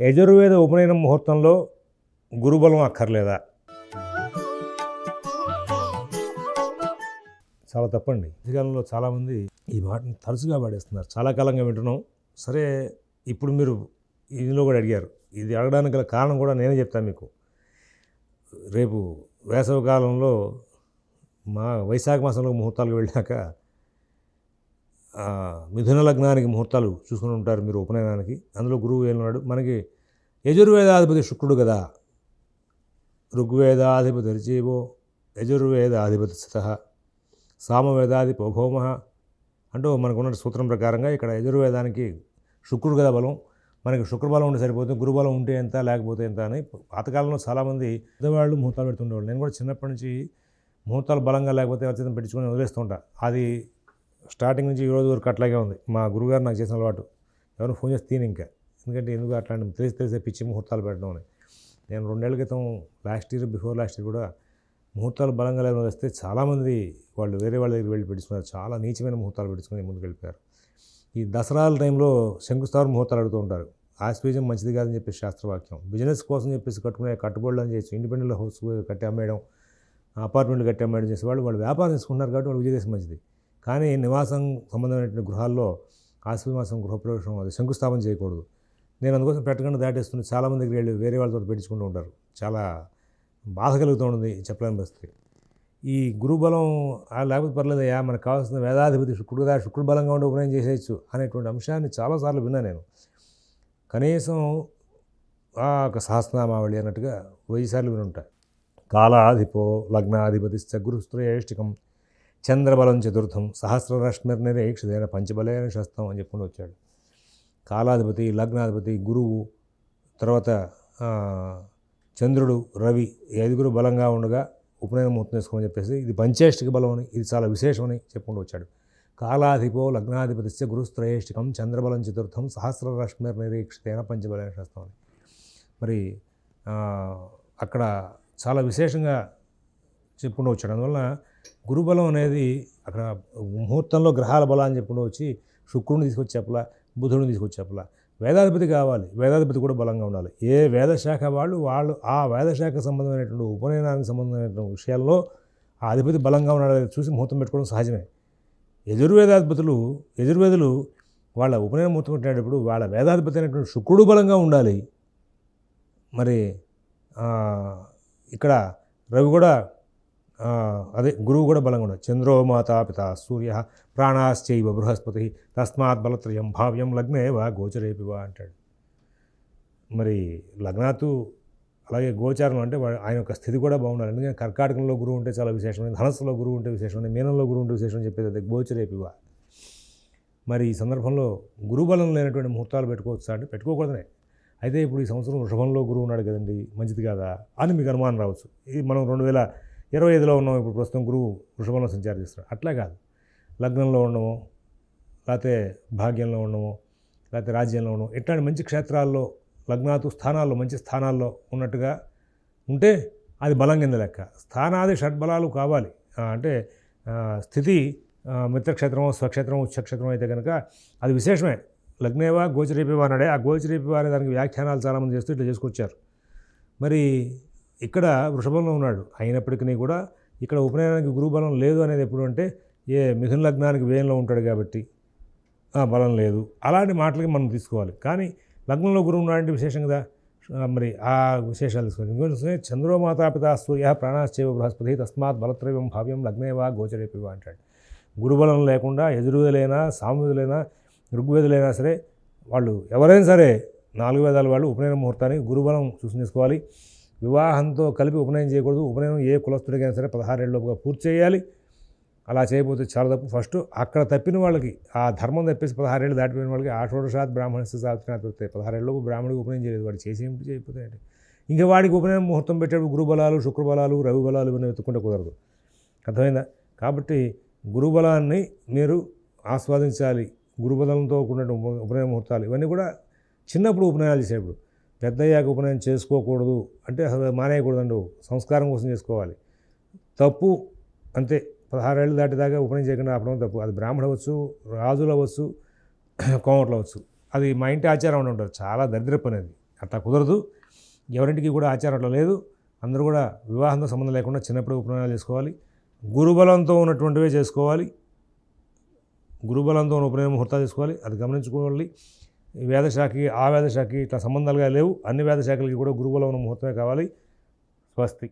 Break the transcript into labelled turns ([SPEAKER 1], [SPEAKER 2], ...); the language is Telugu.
[SPEAKER 1] యజుర్వేద ఉపనయన ముహూర్తంలో గురుబలం అక్కర్లేదా? చాలా తప్పండి. మధ్యకాలంలో చాలామంది ఈ మాటను తరచుగా పాడేస్తున్నారు చాలా కాలంగా వింటున్నాం. సరే ఇప్పుడు మీరు ఇందులో కూడా అడిగారు. ఇది అడగడానికి గల కారణం కూడా నేనే చెప్తాను మీకు. రేపు వేసవి కాలంలో మా వైశాఖ మాసంలో ముహూర్తాలకు వెళ్ళాక మిథున లగ్నానికి ముహూర్తాలు చూసుకుని ఉంటారు మీరు ఉపనయనానికి. అందులో గురువు ఏమన్నాడు మనకి యజుర్వేదాధిపతి శుక్రుడు కదా. ఋగ్వేదాధిపతి రుచేవో యజుర్వేదాధిపతి సత సామవేదాధిప భౌమ అంటూ మనకున్న సూత్రం ప్రకారంగా ఇక్కడ యజుర్వేదానికి శుక్రుడు కదా బలం. మనకి శుక్రబలం ఉంటే సరిపోతుంది గురుబలం ఉంటే ఎంత లేకపోతే ఎంత అని పాతకాలంలో చాలామంది పెద్దవాళ్ళు ముహూర్తాలు పెడుతుండేవాళ్ళు. నేను కూడా చిన్నప్పటి నుంచి ముహూర్తాలు బలంగా లేకపోతే ఎవరితో పెట్టించుకొని వదిలేస్తుంటా అది స్టార్టింగ్ నుంచి ఈ రోజు వరకు అట్లాగే ఉంది. మా గురుగారు నాకు చేసిన అలవాటు. ఎవరు ఫోన్ చేసి తీని ఇంకా. ఎందుకంటే ఎందుకు అట్లాంటి తెలిసి తెలిసే పిచ్చి ముహూర్తాలు పెట్టడం అని. నేను రెండేళ్ళ క్రితం last year before last year కూడా ముహూర్తాలు బలంగా లేని వస్తే చాలామంది వాళ్ళు వేరే వాళ్ళ దగ్గర వెళ్ళి పెట్టుకున్నారు. చాలా నీచమైన ముహూర్తాలు పెట్టుకుని ముందుకు వెళ్ళిపోయారు. ఈ దసరాల టైంలో శంకుస్థాపన ముహూర్తాలు అడుగుతూ ఉంటారు. ఆస్పీజం మంచిది కాదని చెప్పేసి శాస్త్రవాక్యం. బిజినెస్ కోసం చెప్పేసి కట్టుకునే కట్టుబడులు అని చేయొచ్చు ఇండిపెండెంట్ హౌస్ కట్టి అమ్మేయడం అపార్ట్మెంట్లు కట్టి అమ్మేయడం చేసేవాళ్ళు. వాళ్ళు వ్యాపారం చేసుకుంటున్నారు కాబట్టి వాళ్ళు విజయదేశం మంచిది. కానీ నివాసం సంబంధమైనటువంటి గృహాల్లో ఆశ్వీ మాసం గృహప్రవేశం అది శంకుస్థాపన చేయకూడదు. నేను అందుకోసం పెట్టకుండా దాటేస్తున్న చాలామంది దగ్గర వెళ్ళి వేరే వాళ్ళతో పెట్టించుకుంటూ ఉంటారు. చాలా బాధ కలుగుతూ ఉంటుంది చెప్పలేని పరిస్థితి. ఈ గురుబలం ఆ లేకపోతే పర్లేదయ్యా మనకు కావాల్సిన వేదాధిపతి శుక్రుడు కదా శుక్రుడు బలంగా ఉండి ఉపనయం చేసేయచ్చు అనేటువంటి అంశాన్ని చాలాసార్లు విన్నా నేను. కనీసం ఆ ఒక సహస్రనామావళి అన్నట్టుగా వెయ్యిసార్లు వినుంటా. కాలాధిపో లగ్నాధిపతి గురుస్త్రయేష్టికం చంద్రబలం చతుర్థం సహస్రరశ్మిర్నిరీక్షితైన పంచబలైన శస్తం అని చెప్పుకుంటూ వచ్చాడు. కాలాధిపతి లగ్నాధిపతి గురువు తర్వాత చంద్రుడు రవి ఐదుగురు బలంగా ఉండగా ఉపనయనం ముహూర్తం చెప్పేసి ఇది పంచేష్టిక బలం అని ఇది చాలా విశేషమని చెప్పుకుంటూ వచ్చాడు. కాలాధిపో లగ్నాధిపతిశ్చ గురుస్త్రయేష్టికం చంద్రబలం చతుర్థం సహస్రరశ్మిర్నిరీక్షితైన పంచబలైన శస్తం అని. మరి అక్కడ చాలా విశేషంగా చెప్పుకుంటూ వచ్చాడు అందువలన గురుబలం అనేది అక్కడ ముహూర్తంలో గ్రహాల బలం అని చెప్పుకుంటూ వచ్చి శుక్రుడిని తీసుకొచ్చి చెప్పలా బుధుడిని తీసుకొచ్చి చెప్పలా. వేదాధిపతి కావాలి. వేదాధిపతి కూడా బలంగా ఉండాలి. ఏ వేదశాఖ వాళ్ళు వాళ్ళు ఆ వేదశాఖ సంబంధమైనటువంటి ఉపనయనానికి సంబంధమైనటువంటి విషయాల్లో ఆ అధిపతి బలంగా ఉన్నాడో చూసి ముహూర్తం పెట్టుకోవడం సహజమే. యజుర్వేదాధిపతులు యజుర్వేదులు వాళ్ళ ఉపనయన ముహూర్తం పెట్టేటప్పుడు వాళ్ళ వేదాధిపతి అయినటువంటి శుక్రుడు బలంగా ఉండాలి. మరి ఇక్కడ రవి కూడా అదే గురువు కూడా బలంగా ఉన్నాడు. చంద్రోమాతా పిత సూర్య ప్రాణాశ్చైవ బృహస్పతి తస్మాత్ బలత్రయం భావ్యం లగ్నేవా గోచరేపివా అంటాడు. మరి లగ్నాతు అలాగే గోచారం అంటే ఆయన యొక్క స్థితి కూడా బాగుండాలి. ఎందుకంటే కర్కాటకంలో గురువు ఉంటే చాలా విశేషమైన ధనస్సులో గురువు ఉంటే విశేషమైన మీనంలో గురువు ఉంటే విశేషం చెప్పేది అదే గోచరేపివ మరి ఈ సందర్భంలో గురుబలం లేనటువంటి ముహూర్తాలు పెట్టుకోవచ్చా అంటే పెట్టుకోకూడదనే అయితే ఇప్పుడు ఈ సంవత్సరం వృషభంలో గురువు ఉన్నాడు కదండి మంచిది కాదా అని మీకు అనుమానం రావచ్చు. ఇది మనం రెండు వేల ఇరవై ఐదులో ఉన్నాం ఇప్పుడు ప్రస్తుతం గురువు వృషభంలో సంచారం చేస్తున్నాడు అట్లా కాదు. లగ్నంలో ఉండము లేకపోతే భాగ్యంలో ఉండము లేకపోతే రాజ్యంలో ఉండము ఇట్లాంటి మంచి క్షేత్రాల్లో లగ్నాతు స్థానాల్లో మంచి స్థానాల్లో ఉన్నట్టుగా ఉంటే అది బలం కింద లెక్క. స్థానాది షడ్బలాలు కావాలి. అంటే స్థితి మిత్రక్షేత్రమో స్వక్షేత్రమో ఉచ్చక్షేత్రం అయితే కనుక అది విశేషమే. లగ్నేవా గోచరీపివా అన్నాడే. ఆ గోచరీపివా అనే దానికి వ్యాఖ్యానాలు చాలామంది చేస్తూ ఇట్లా చేసుకొచ్చారు. మరి ఇక్కడ వృషభంలో ఉన్నాడు. అయినప్పటికీ కూడా ఇక్కడ ఉపనయనానికి గురుబలం లేదు అనేది ఎప్పుడు అంటే ఏ మిథున లగ్నానికి వ్యయంలో ఉంటాడు కాబట్టి. బలం లేదు. అలాంటి మాటలకి మనం తీసుకోవాలి. కానీ లగ్నంలో గురువు ఉన్నాడంటే విశేషం కదా. మరి ఆ విశేషాలు తీసుకోవాలి. ఇంకొంచెం చంద్రో మాతాపిత సూర్య ప్రాణాశ్చైవ బృహస్పతి తస్మాత్ బలత్రయం భావ్యం లగ్నేవా గోచరేపివా అంటాడు. గురుబలం లేకుండా ఎదురువేదలైనా సామవేదులైనా ఋగ్వేదులైనా సరే వాళ్ళు ఎవరైనా సరే నాలుగు వేదాల వాళ్ళు ఉపనయన ముహూర్తానికి గురుబలం చూసి తీసుకోవాలి. వివాహంతో కలిపి ఉపనయనం చేయకూడదు. ఉపనయనం ఏ కులస్తుడికైనా సరే పదహారేళ్ళలోపుగా పూర్తి చేయాలి. అలా చేయబోతే చాలా తప్పు. ఫస్ట్ అక్కడ తప్పిన వాళ్ళకి ఆ ధర్మం తప్పేసి పదహారేళ్ళు దాటిపోయిన వాళ్ళకి ఆ షోడశాత్ బ్రాహ్మణస్య సాత్వినాథ్ వస్తాయి పదహారేళ్ళలోపు బ్రాహ్మణికి ఉపనయనం చేయలేదు. వాడు చేసి ఏమిటి చేయకపోతే ఇంకా వాడికి ఉపనయనం ముహూర్తం పెట్టాడు గురుబలాలు శుక్రబలాలు రవి బలాలు ఇవన్నీ వెతుక్కుంటే కుదరదు. అర్థమైందా? కాబట్టి గురుబలాన్ని మీరు ఆస్వాదించాలి. గురుబలంతో కూడిన ఉపనయన ముహూర్తాలు ఇవన్నీ కూడా చిన్నప్పుడు ఉపనయనాలు చేసేప్పుడు పెద్దయ్యాక ఉపనయనం చేసుకోకూడదు అంటే అసలు మానేయకూడదండు సంస్కారం కోసం చేసుకోవాలి. తప్పు అంతే. పదహారేళ్ళు దాటిదాకా ఉపనయనం చేయకుండా ఆపడం తప్పు. అది బ్రాహ్మణ అవ్వచ్చు రాజులు అవ్వచ్చు కోమట్లు అవ్వచ్చు. అది మా ఇంటి ఆచారం అని ఉంటారు. చాలా దరిద్రపు అనేది అట్లా కుదరదు. ఎవరింటికి కూడా ఆచారం అట్లా లేదు. అందరూ కూడా వివాహంతో సంబంధం లేకుండా చిన్నప్పుడు ఉపనయనాలు చేసుకోవాలి. గురుబలంతో ఉన్నటువంటివే చేసుకోవాలి. గురుబలంతో ఉన్న ఉపనయన ముహూర్తాలు చేసుకోవాలి. అది గమనించుకోవాలి. వేదశాఖకి ఆ వేదశాఖకి ఇట్లా సంబంధాలుగా లేవు. అన్ని వేదశాఖలకి కూడా గురుబలం ఉన్న ముహూర్తమే కావాలి. స్వస్తి.